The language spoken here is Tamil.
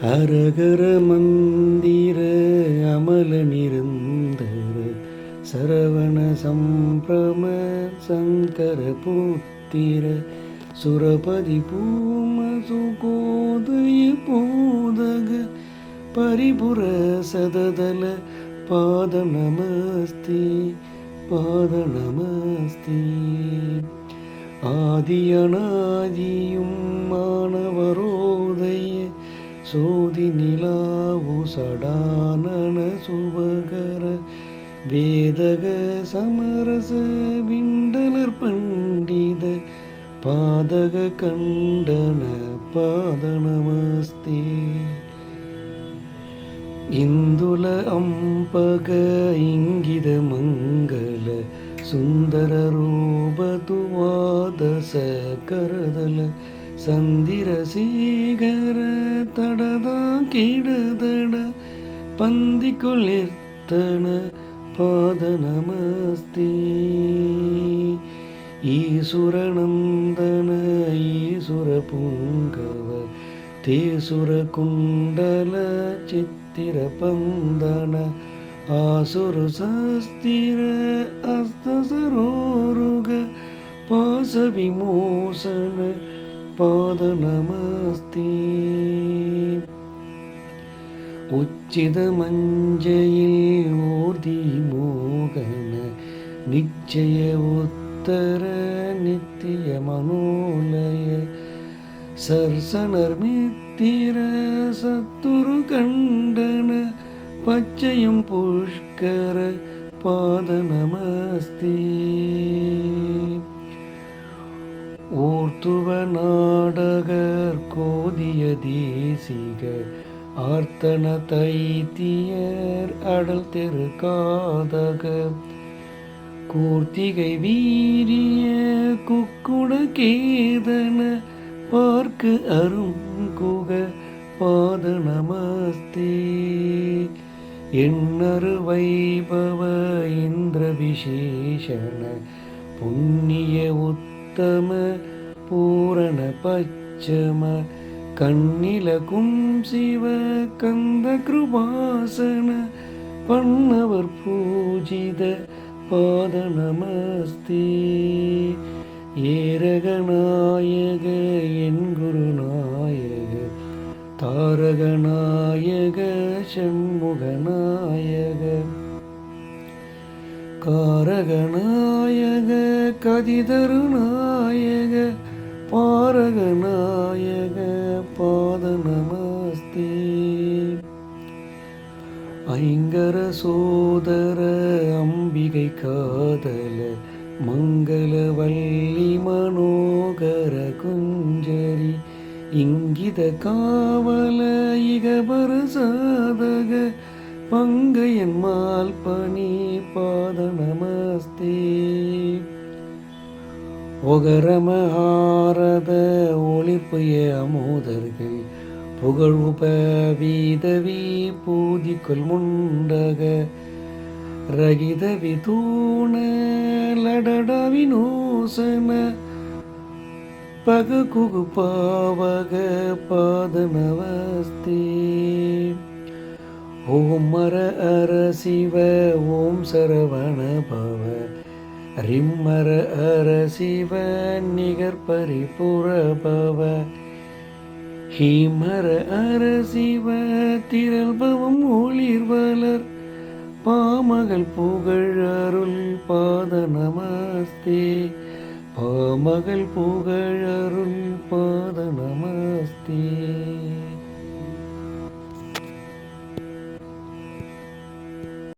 அரகர மந்திர அமல நிரந்தர சரவண சம்பிரம சங்கர புத்திர சுரபதி பூம சுகோதய பூதக பரிபுர சததல பாத நமஸ்தி பாத நமஸ்தி ஆதியனாதியும் மாணவரோதய சோதி நிலாவு சடானன சுபகர வேதக சமரச விண்டலர் பண்டித பாதக கண்டன பாத நமஸ்தே இந்துல அம்பக இங்கித மங்கள சுந்தர ரூபதுவாத சகரதல சந்திரசேகர தடதா கிடதட பந்திக்குளிர்த்தன பாத நமஸ்தே ஈசுரநந்தன ஈசுர புங்கவ தேசுர குண்டல சித்திர பந்தன ஆசுரு சஸ்திர அஸ்தசரோருக பாச விமோசன पाद नमस्ते उच्चितमञ्जयिल् ओर्दि मोगन निश्चय उत्तर नित्यमनोलय சர்சனர்மித்திர சத்துரு கண்டன பச்சையும் புஷ்கர பாத நமஸ்தே தத்துவ நாடகர் கோதிய தேசிக ஆர்த்தன தைத்தியர் அடல் தெரு காதக கூர்த்திகை வீரிய குக்குட கேதன பார்க்கு அருங்குக பாத நமஸ்தே. என்னரு வைபவ இந்திர விசேஷன புண்ணிய உத்தம பூரண பச்சம கண்ணிலகும் சிவ கந்த கிருபாசன பண்ணவர் பூஜித பாத நமஸ்தி ஏரகநாயக என் குருநாயக தாரகநாயக சண்முகநாயக காரகநாயக கதிதருநாயக பாரகநாயக பாத நமஸ்தே ஐங்கர சோதர அம்பிகை காதல மங்களவல்லி மனோகர குஞ்சரி. இங்கித காவல இகபர சாதக பங்கையன் மால் பணி பாத நமஸ்தே ஒகரமஹாரத ஒளிர்ப்புய அமோதர்கள் புகழ்வுப வீதவி பூதிக்குள் முண்டக ரகித விதூண லடட வினோசன பக குகு பாவக பாதனவஸ்தி ஓம் மர அரசிவ ஓம் சரவண பவ ரிம்மர அர சிவ நிகர் பரிபுர ஹீமர அர சிவ திரள்பவம் ஒளிர்வலர் பாமகள் புகழ் அருள் பாத நமஸ்தே. பாமகள் புகழ் அருள் பா